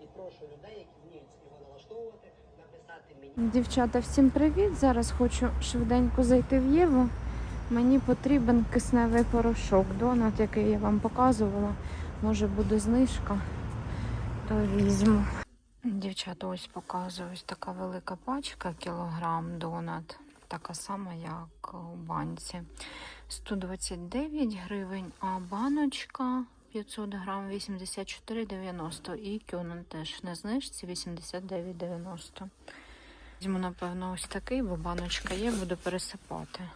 і прошу людей, які вміють його налаштовувати, написати мені. Дівчата, всім привіт! Зараз хочу швиденько зайти в Єву. Мені потрібен кисневий порошок. Донат, який я вам показувала. Може буде знижка, то візьму. Дівчата, ось показую ось така велика пачка, кілограм донат. Така сама, як у банці. 129 гривень, а баночка 500 грам 84,90. І кюнен теж на знижці 89,90. Візьму, напевно, ось такий, бо баночка є, буду пересипати.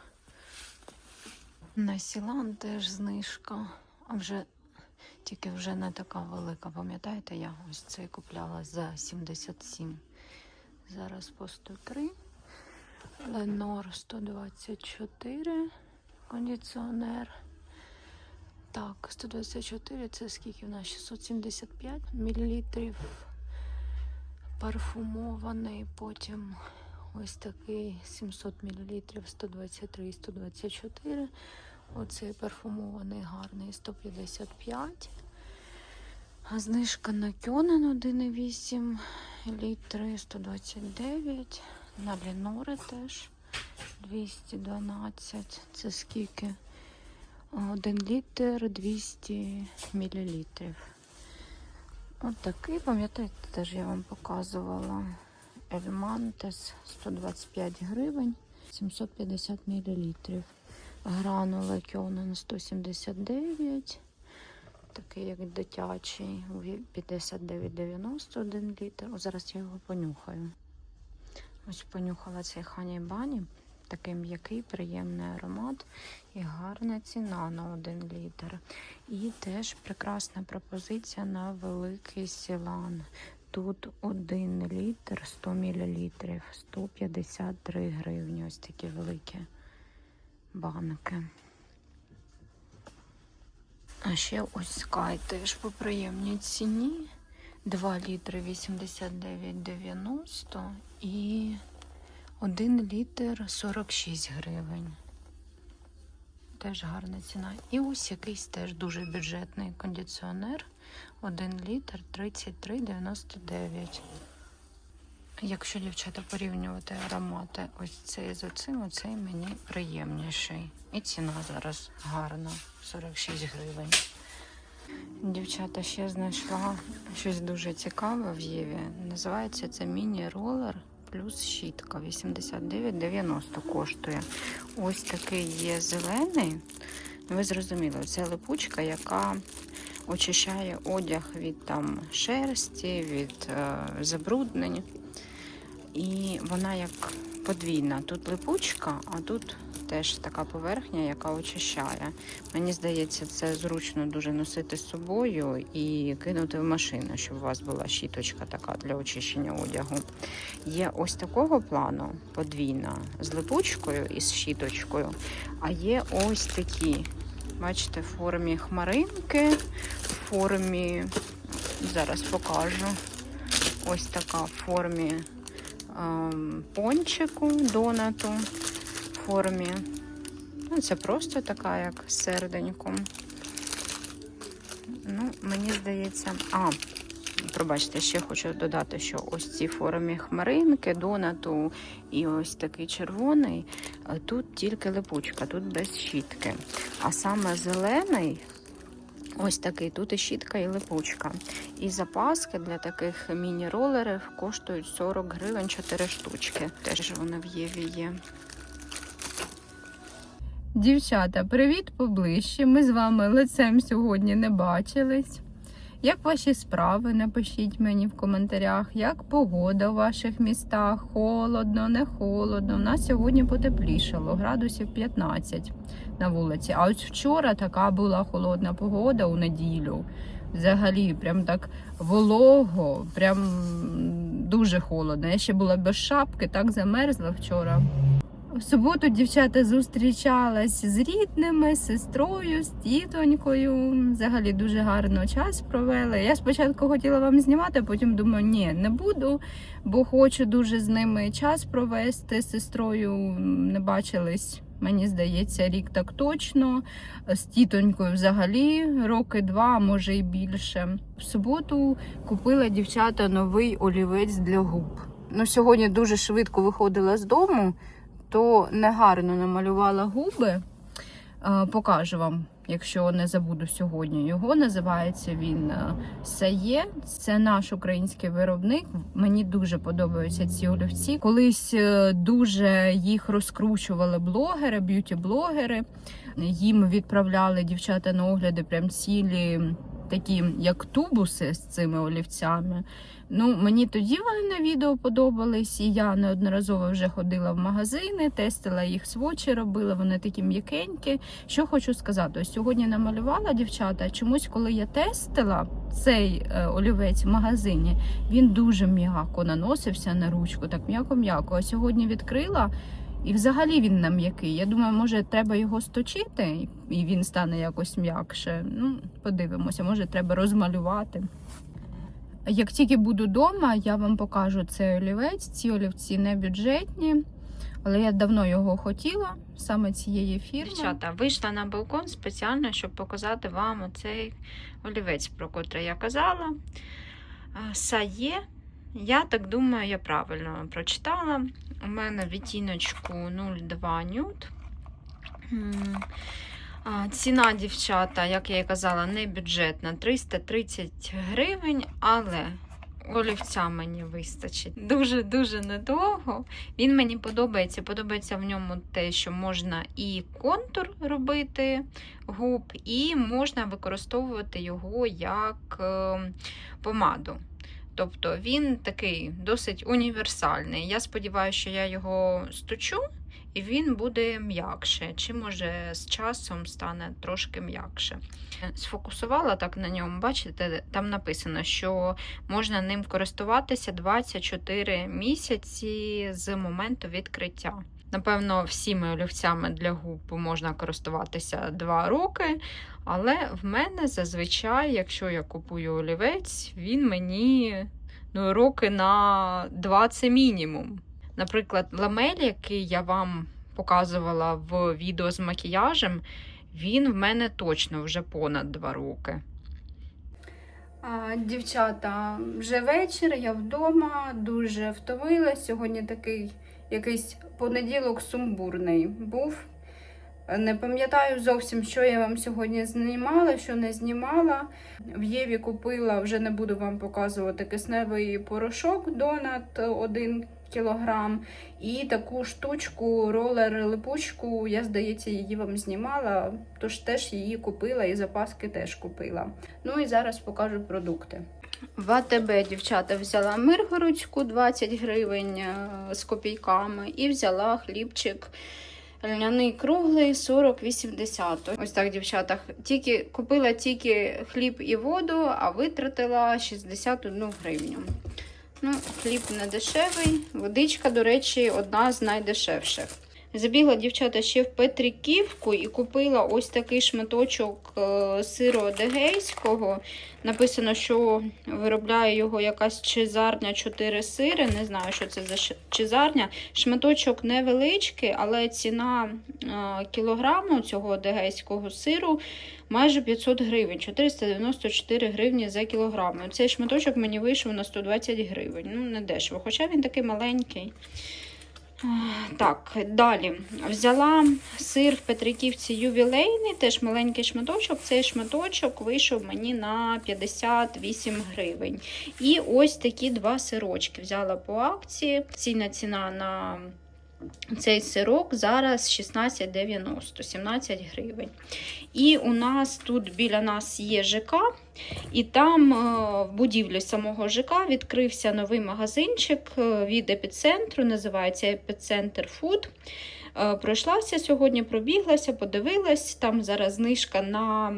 На Сілан теж знижка, а вже тільки вже не така велика. Пам'ятаєте, я ось цей купляла за 77. Зараз по 103. Ленор 124. Кондиціонер. Так, 124 це скільки в нас? 675 мл парфумований, потім ось такий 700 мл 123 і 124. Оцей парфумований гарний 155. А знижка на Кьонен 1,8 літри 129. На Лінори теж 212. Це скільки? 1 літр 200 мілілітрів. От такий, пам'ятаєте, теж я вам показувала. Ельмантес 125 гривень, 750 мілілітрів. Гранула Кьонен 179. Такий як дитячий, 59,90 1 літр. О, зараз я його понюхаю. Ось понюхала цей хані бані. Такий м'який, приємний аромат і гарна ціна на 1 літр. І теж прекрасна пропозиція на великий сілан. Тут 1 літр 100 мл, 153 гривні. Ось такі великі банки. А ще ось Sky теж по приємній ціні. 2 літри 89,90 і 1 літр 46 гривень. Теж гарна ціна. І ось якийсь теж дуже бюджетний кондиціонер. 1 літр 33,99. Якщо дівчата порівнювати аромати, ось цей з оцим, оцей мені приємніший. І ціна зараз гарна 46 гривень. Дівчата ще знайшла щось дуже цікаве в Єві. Називається це міні-ролер плюс щітка. 89,90 коштує. Ось такий є зелений. Ви зрозуміли, це липучка, яка очищає одяг від там шерсті, від е, забруднень. І вона як подвійна. Тут липучка, а тут теж така поверхня, яка очищає. Мені здається, це зручно дуже носити з собою і кинути в машину, щоб у вас була щіточка така для очищення одягу. Є ось такого плану подвійна з липучкою і з щіточкою, а є ось такі. Бачите, в формі хмаринки, в формі, зараз покажу, ось така в формі ем, пончику, донату, формі. Ну, це просто така, як з. Ну, мені здається, а, пробачте, ще хочу додати, що ось ці формі хмаринки, донату і ось такий червоний. е, Тут тільки липучка, тут без щітки. А саме зелений, ось такий, тут і щітка, і липучка. І запаски для таких міні-ролерів коштують 40 гривень 4 штучки. Теж вони в Єві є. Дівчата, привіт поближче. Ми з вами лицем сьогодні не бачились. Як ваші справи? Напишіть мені в коментарях, як погода у ваших містах, холодно, не холодно. У нас сьогодні потеплішало, градусів 15 на вулиці. А ось вчора така була холодна погода у неділю. Взагалі, прям так волого, прям дуже холодно. Я ще була без шапки, так замерзла вчора. В суботу дівчата зустрічалась з рідними, з сестрою, з тітонькою. Взагалі дуже гарно час провели. Я спочатку хотіла вам знімати, а потім думаю, ні, не буду, бо хочу дуже з ними час провести. З сестрою не бачились Мені здається, рік так точно. З тітонькою взагалі роки два, може і більше. В суботу купила дівчата новий олівець для губ. Ну, сьогодні дуже швидко виходила з дому, то негарно намалювала губи. Покажу вам, якщо не забуду сьогодні. Його називається він Сає. Це наш український виробник. Мені дуже подобаються ці олівці. Колись е, дуже їх розкручували блогери, б'юті-блогери. Їм відправляли дівчата на огляди прям цілі такі, як тубуси з цими олівцями. Ну, мені тоді вони на відео подобались, і я неодноразово вже ходила в магазини, тестила їх свочі, робила вони такі м'якенькі. Що хочу сказати, ось сьогодні намалювала дівчата. Чомусь, коли я тестила цей е, олівець в магазині, він дуже м'яко наносився на ручку, так м'яко-м'яко. А сьогодні відкрила. І взагалі він не м'який. Я думаю, може треба його сточити, і він стане якось м'якше. Ну, подивимося, може треба розмалювати. Як тільки буду вдома, я вам покажу цей олівець. Ці олівці не бюджетні, але я давно його хотіла, саме цієї фірми. Дівчата, вийшла на балкон спеціально, щоб показати вам оцей олівець, про котрий я казала. Сає. Я так думаю, я правильно прочитала. У мене відтіночку 02 нюд. Ціна, дівчата, як я і казала, не бюджетна 330 гривень, але олівця мені вистачить дуже-дуже недовго. Він мені подобається. Подобається в ньому те, що можна і контур робити губ, і можна використовувати його як е, помаду. Тобто він такий досить універсальний. Я сподіваюся, що я його сточу, і він буде м'якше, чи може з часом стане трошки м'якше. Сфокусувала так на ньому, бачите, там написано, що можна ним користуватися 24 місяці з моменту відкриття. Напевно, всіми олівцями для губ можна користуватися 2 роки, але в мене зазвичай, якщо я купую олівець, він мені ну, роки на 2 це мінімум. Наприклад, ламель, який я вам показувала в відео з макіяжем, він в мене точно вже понад 2 роки. Дівчата, вже вечір, я вдома, дуже втомилась. Сьогодні такий якийсь понеділок сумбурний був. Не пам'ятаю зовсім, що я вам сьогодні знімала, що не знімала. В Єві купила, вже не буду вам показувати кисневий порошок Донат 1 кілограм. І таку штучку, ролер-липучку, я, здається, її вам знімала, тож теж її купила і запаски теж купила. Ну і зараз покажу продукти. В АТБ, дівчата, взяла миргородську 20 гривень е, з копійками і взяла хлібчик льняний круглий 40-80. Ось так, дівчата, тільки, купила тільки хліб і воду, а витратила 61 гривню. Ну, хліб не дешевий, водичка, до речі, одна з найдешевших. Забігла дівчата ще в Петриківку і купила ось такий шматочок е, сиру одегейського. Написано, що виробляє його якась чизарня 4 сири. Не знаю, що це за чизарня. Шматочок невеличкий, але ціна е, кілограму цього одегейського сиру майже 500 гривень, 494 гривні за кілограм. Цей шматочок мені вийшов на 120 гривень. Ну, не дешево, хоча він такий маленький. Так, далі взяла сир в Петриківці ювілейний, теж маленький шматочок. Цей шматочок вийшов мені на 58 гривень. І ось такі два сирочки взяла по акції. Цінна ціна на цей сирок зараз 16,90, 17 гривень. І у нас тут біля нас є ЖК, і там е, в будівлі самого ЖК відкрився новий магазинчик е, від епіцентру, називається Епіцентр Фуд. Е, Пройшлася сьогодні, пробіглася, подивилась. Там зараз знижка на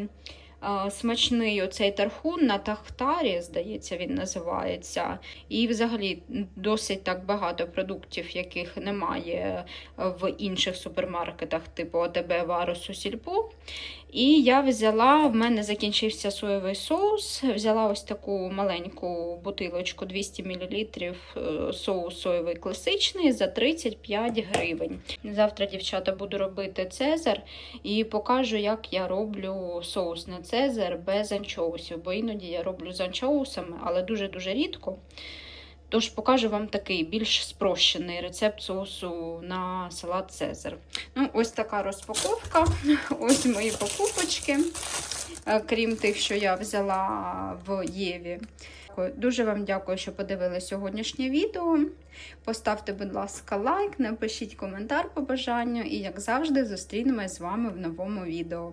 смачний оцей тархун на тахтарі, здається, він називається. І взагалі досить так багато продуктів, яких немає в інших супермаркетах, типу АТБ, Варусу, Сільпо. І я взяла, в мене закінчився соєвий соус. Взяла ось таку маленьку бутилочку 200 мл е, соус соєвий класичний за 35 гривень. Завтра, дівчата, буду робити цезар і покажу, як я роблю соус на цезар без анчоусів, бо іноді я роблю з анчоусами, але дуже-дуже рідко. Тож покажу вам такий більш спрощений рецепт соусу на салат Цезар. Ну, ось така розпаковка. Ось мої покупочки, е, крім тих, що я взяла в Єві. Дуже вам дякую, що подивилися сьогоднішнє відео. Поставте, будь ласка, лайк, напишіть коментар по бажанню, і, як завжди, зустрінемось з вами в новому відео.